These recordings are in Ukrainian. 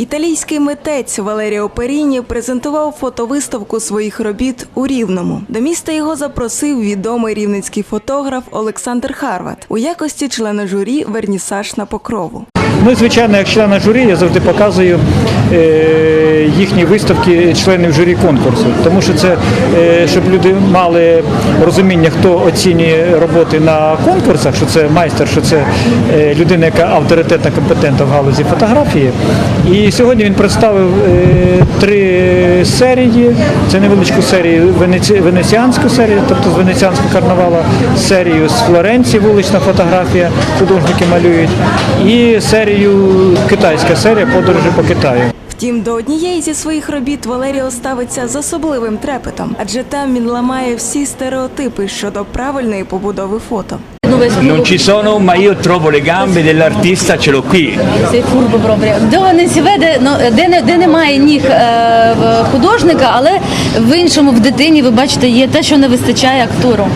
Італійський митець Валеріо Періні презентував фотовиставку своїх робіт у Рівному. До міста його запросив відомий рівненський фотограф Олександр Харват у якості члена журі Вернісаж на покрову. Ну, і, звичайно, як члена журі, я завжди показую е, їхні виставки членів журі конкурсу. Тому що це, е, щоб люди мали розуміння, хто оцінює роботи на конкурсах, що це майстер, що це е, людина, яка авторитетна, компетентна в галузі фотографії. І сьогодні він представив три серії. Це невеличку серію, венеці, венеціанську серію, тобто з венеціанського карнавала, серію з Флоренції, вулична фотографія, художники малюють, і серію китайська серія подорожі по Китаю. Втім, до однієї зі своїх робіт Валеріо ставиться з особливим трепетом, адже там він ламає всі стереотипи щодо правильної побудови фото. Non ci sono, ma io trovo le gambe dell'artista, ce l'ho qui. Цей фурбо proprio. Де не сі веде, ну, де, не, де немає ніг е, в художника, але в іншому в дитині ви бачите, є те, що не вистачає актору.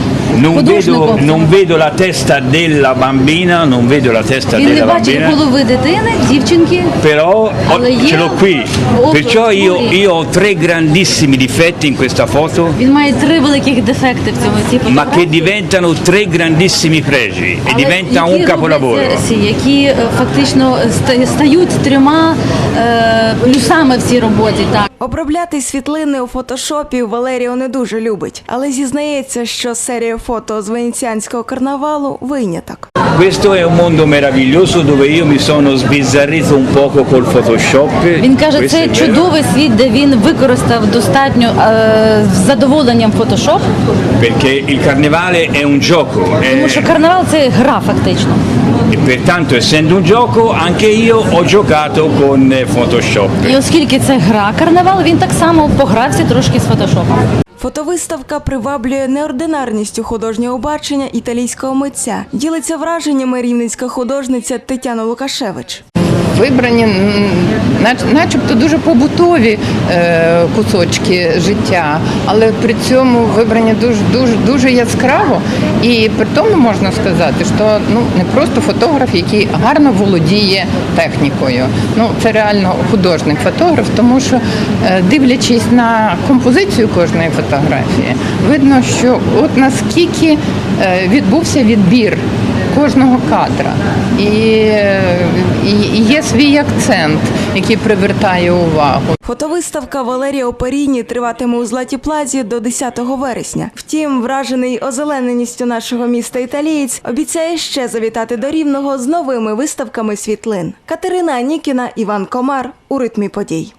Non Художнику. vedo, non vedo la testa della bambina, non vedo la testa Він не della бачить bambina, голови дитини, дівчинки. però ho- Але є ce l'ho qui. occhio Perciò io, fuori. io ho tre grandissimi difetti in questa foto, Він має три великих дефекти в цьому цій ma che фотографії. diventano tre grandissimi pregi e але diventa які un capolavoro. робляться всі, які е, фактично ста- стають трьома е, плюсами в цій роботі. Так. Обробляти світлини у фотошопі Валеріо не дуже любить, але зізнається, що серія фото з венеціанського карнавалу виняток. Questo è un mondo meraviglioso dove io mi sono sbizzarrito un poco col Photoshop. Він каже, це чудовий світ, де він використав достатньо е, з задоволенням фотошоп, Perché il carnevale è un gioco тому що карнавал це гра фактично. E pertanto essendo un gioco anche io ho giocato con eh, Photoshop. І оскільки це гра карнавал, він так само погрався трошки з фотошопом. Фотовиставка приваблює неординарністю художнього бачення італійського митця. Ділиться враженнями рівненська художниця Тетяна Лукашевич. Вибрані нач- начебто дуже побутові е, кусочки життя, але при цьому вибрані дуже дуже дуже яскраво. І при тому можна сказати, що ну не просто фотограф, який гарно володіє технікою. Ну це реально художник фотограф, тому що е, дивлячись на композицію кожної фотографії, видно, що от наскільки е, відбувся відбір кожного кадра. І, і, є свій акцент, який привертає увагу. Фотовиставка Валерія Оперіні триватиме у Златій Плазі до 10 вересня. Втім, вражений озелененістю нашого міста італієць обіцяє ще завітати до Рівного з новими виставками світлин. Катерина Анікіна, Іван Комар у ритмі подій.